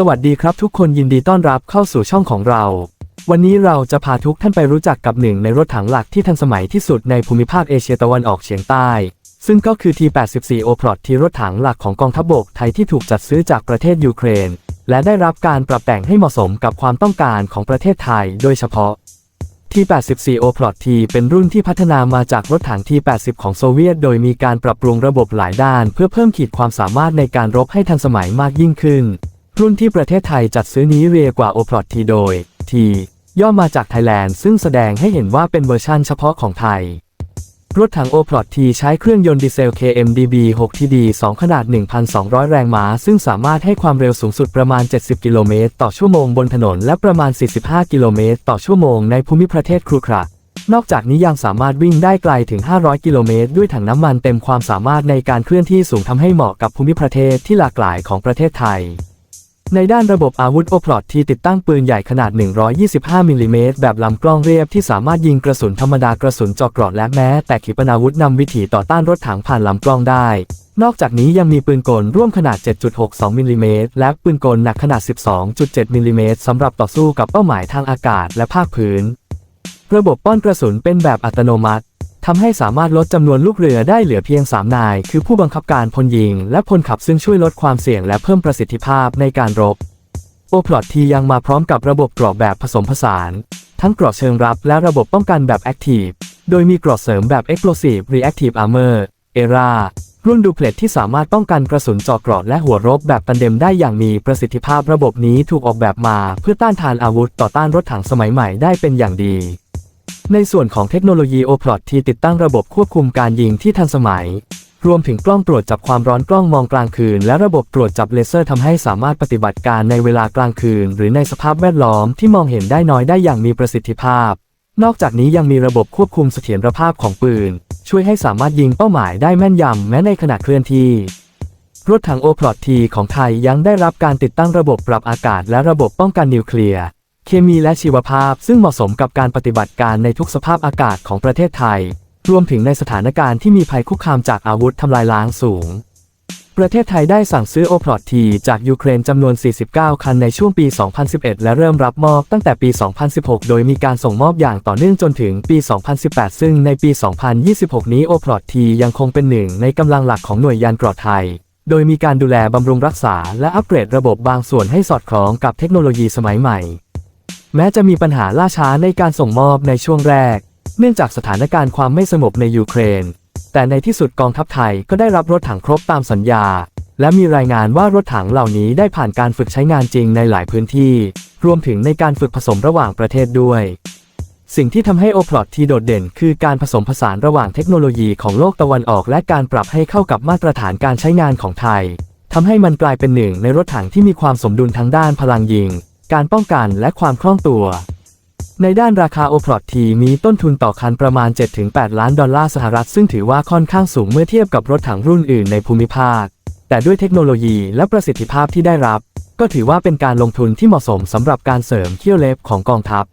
สวัสดีครับทุกคนยินดีต้อนรับเข้าสู่ช่องของเรา วันนี้เราจะพาทุกท่านไปรู้จักกับหนึ่งในรถถังหลักที่ทันสมัยที่สุดในภูมิภาคเอเชียตะวันออกเฉียงใต้ ซึ่งก็คือ T-84 โอพลอตที่รถถังหลักของกองทัพบกไทยที่ถูกจัดซื้อจากประเทศยูเครน และได้รับการปรับแต่งให้เหมาะสมกับความต้องการของประเทศไทย โดยเฉพาะ T-84 โอพลอตทีเป็นรุ่นที่พัฒนามาจากรถถัง T-80 ของโซเวียต โดยมีการปรับปรุงระบบหลายด้าน เพื่อเพิ่มขีดความสามารถในการรบให้ทันสมัยมากยิ่งขึ้น รุ่นที่ประเทศไทยจัดซื้อนี้เรียกว่าโอพลอตทีโดย T ย่อมาจากไทยแลนด์ซึ่งแสดงให้เห็นว่าเป็นเวอร์ชั่นเฉพาะของไทย รถถังโอพลอตทีใช้เครื่องยนต์ดีเซล KMDB 6TD 2 ขนาด 1,200 แรงม้า ซึ่งสามารถให้ความเร็วสูงสุดประมาณ 70 กิโลเมตรต่อชั่วโมงบนถนน และประมาณ 45 กิโลเมตรต่อชั่วโมงในภูมิประเทศครุขระนอกจากนี้ยังสามารถวิ่งได้ไกลถึง 500 กิโลเมตร ด้วยถังน้ำมันเต็มความสามารถในการเคลื่อนที่สูงทำให้เหมาะกับภูมิประเทศที่หลากหลายของประเทศไทย ในด้านระบบอาวุธโอพลอตที่ติดตั้งปืนใหญ่ขนาด 125มิลลิเมตรแบบลำกล้องเรียบที่สามารถยิงกระสุนธรรมดากระสุนเจาะเกราะและแม้ แต่ขีปนาวุธนำวิถีต่อต้านรถถังผ่านลำกล้องได้ นอกจากนี้ยังมีปืนกลร่วมขนาด 7.62มิลลิเมตรและปืนกลหนักขนาด 12.7มิลลิเมตรสำหรับต่อสู้กับเป้าหมายทางอากาศและภาคพื้น ระบบป้อนกระสุนเป็นแบบอัตโนมัติ ทำให้สามารถลดจำนวนลูกเรือได้เหลือเพียง 3 นาย คือผู้บังคับการพลยิง และพลขับซึ่งช่วยลดความเสี่ยงและเพิ่มประสิทธิภาพในการรบ โอพลอตทียังมาพร้อมกับระบบเกราะแบบผสมผสาน ทั้งเกราะเชิงรับและระบบป้องกันแบบ Active โดยมีเกราะเสริมแบบ Explosive Reactive Armor ERA รุ่นดูเพล็ตที่สามารถป้องกันกระสุนเจาะเกราะและหัวรบแบบตันเดมได้อย่างมีประสิทธิภาพระบบนี้ถูกออกแบบมา เพื่อต้านทานอาวุธต่อต้านรถถังสมัยใหม่ได้เป็นอย่างดี ในส่วนของเทคโนโลยีโอพลอตที่ติดตั้งระบบควบคุมการยิงที่ทันสมัย รวมถึงกล้องตรวจจับความร้อนกล้องมองกลางคืน และระบบตรวจจับเลเซอร์ทำให้สามารถปฏิบัติการในเวลากลางคืน หรือในสภาพแวดล้อมที่มองเห็นได้น้อยได้อย่างมีประสิทธิภาพ นอกจากนี้ยังมีระบบควบคุมเสถียรภาพของปืน ช่วยให้สามารถยิงเป้าหมายได้แม่นยำแม้ในขณะเคลื่อนที่รถถังโอพลอตทีของไทยยังได้รับการติดตั้งระบบปรับอากาศและระบบป้องกันนิวเคลียร์ เคมีและชีวภาพซึ่งเหมาะสมกับการปฏิบัติการในทุกสภาพอากาศของประเทศไทย รวมถึงในสถานการณ์ที่มีภัยคุกคามจากอาวุธทำลายล้างสูง ประเทศไทยได้สั่งซื้อโอพลอตทีจากยูเครนจำนวน 49 คันในช่วงปี 2011 และเริ่มรับมอบตั้งแต่ปี 2016 โดยมีการส่งมอบอย่างต่อเนื่องจนถึงปี 2018 ซึ่งในปี 2026 นี้โอพลอตทียังคงเป็นหนึ่งในกำลังหลักของหน่วยยานเกราะไทยโดยมีการดูแลบำรุงรักษาและอัปเกรดระบบบางส่วนให้สอดคล้องกับเทคโนโลยีสมัยใหม่ แม้จะมีปัญหาล่าช้าในการส่งมอบในช่วงแรก เนื่องจากสถานการณ์ความไม่สงบในยูเครน แต่ในที่สุดกองทัพไทยก็ได้รับรถถังครบตามสัญญา และมีรายงานว่ารถถังเหล่านี้ได้ผ่านการฝึกใช้งานจริงในหลายพื้นที่ รวมถึงในการฝึกผสมระหว่างประเทศด้วย สิ่งที่ทำให้โอพลอตที่โดดเด่น คือการผสมผสานระหว่างเทคโนโลยีของโลกตะวันออก และการปรับให้เข้ากับมาตรฐานการใช้งานของไทยทำให้มันกลายเป็นหนึ่งในรถถังที่มีความสมดุลทั้งด้านพลังยิง การป้องกันและความคล่องตัว ในด้านราคาโอพลอตทีมีต้นทุนต่อคันประมาณ 7-8 ล้านดอลลาร์สหรัฐ ซึ่งถือว่าค่อนข้างสูงเมื่อเทียบกับรถถังรุ่นอื่นในภูมิภาค แต่ด้วยเทคโนโลยีและประสิทธิภาพที่ได้รับ ก็ถือว่าเป็นการลงทุนที่เหมาะสมสำหรับการเสริมเขี้ยวเล็บของกองทัพ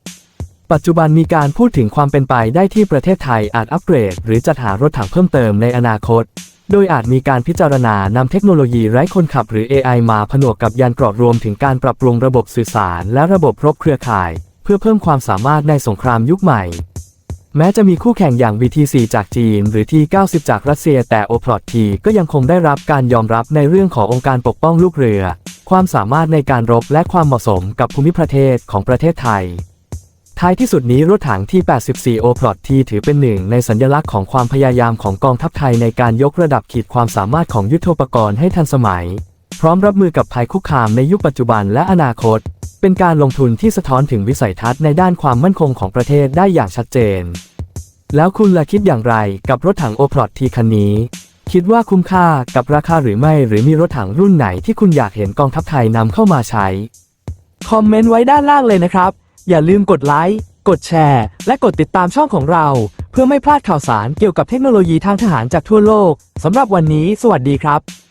ปัจจุบันมีการพูดถึงความเป็นไปได้ที่ประเทศไทยอาจอัปเกรด หรือจัดหารถถังเพิ่มเติมในอนาคต โดยอาจมีการพิจารณานำเทคโนโลยีไร้คนขับหรือ AI มาผนวกกับยานเกราะรวมถึงการปรับปรุงระบบสื่อสารและระบบรบเครือข่าย เพื่อเพิ่มความสามารถในสงครามยุคใหม่ แม้จะมีคู่แข่งอย่าง VT4 จากจีน หรือ T90 จากรัสเซียแต่ o p l o t T ก็ยังคงได้รับการยอมรับในเรื่องขององค์การปกป้องลูกเรือ ความสามารถในการรบและความเหมาะสมกับภูมิประเทศของประเทศไทย ท้ายที่สุดนี้รถถังที่ 84 o p l o t T ถือเป็นหนึ่งในสัญลักษณ์ของความพยายามของกองทัพไทยในการยกระดับขีดความสามารถของยุทโธปกรณ์ให้ทันสมัย พร้อมรับมือกับภัยคุกคามในยุคปัจจุบันและอนาคต เป็นการลงทุนที่สะท้อนถึงวิสัยทัศน์ในด้านความมั่นคงของประเทศได้อย่างชัดเจน แล้วคุณล่ะคิดอย่างไรกับรถถังโอพลอตทีคันนี้ คิดว่าคุ้มค่ากับราคาหรือไม่หรือมีรถถังรุ่นไหนที่คุณอยากเห็นกองทัพไทยนำเข้ามาใช้คอมเมนต์ไว้ด้านล่างเลยนะครับ อย่าลืมกดไลค์ กดแชร์ และกดติดตามช่องของเรา เพื่อไม่พลาดข่าวสารเกี่ยวกับเทคโนโลยีทางทหารจากทั่วโลกสำหรับวันนี้ สวัสดีครับ